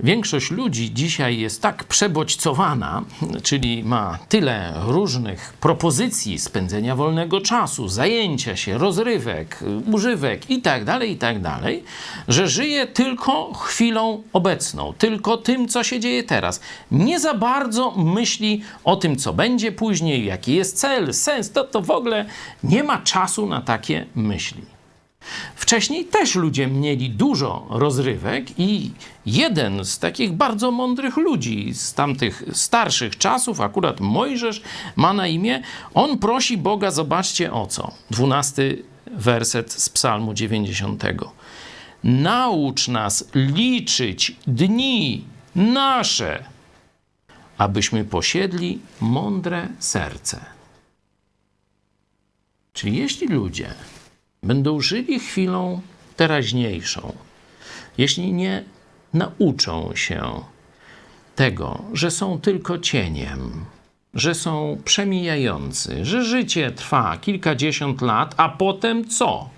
Większość ludzi dzisiaj jest tak przebodźcowana, czyli ma tyle różnych propozycji spędzenia wolnego czasu, zajęcia się, rozrywek, używek itd., itd., że żyje tylko chwilą obecną, tylko tym, co się dzieje teraz. Nie za bardzo myśli o tym, co będzie później, jaki jest cel, sens, to, to w ogóle nie ma czasu na takie myśli. Wcześniej też ludzie mieli dużo rozrywek i jeden z takich bardzo mądrych ludzi z tamtych starszych czasów, akurat Mojżesz ma na imię, on prosi Boga, zobaczcie o co. Dwunasty werset z psalmu 90. Naucz nas liczyć dni nasze, abyśmy posiedli mądre serce. Czyli jeśli ludzie będą żyli chwilą teraźniejszą, jeśli nie nauczą się tego, że są tylko cieniem, że są przemijający, że życie trwa kilkadziesiąt lat, a potem co?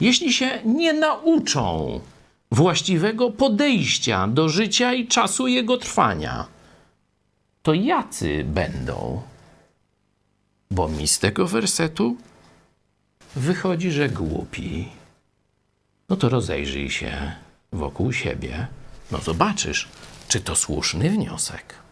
Jeśli się nie nauczą właściwego podejścia do życia i czasu jego trwania, to jacy będą? Bo mi z tego wersetu wychodzi, że głupi. No to rozejrzyj się wokół siebie. No zobaczysz, czy to słuszny wniosek.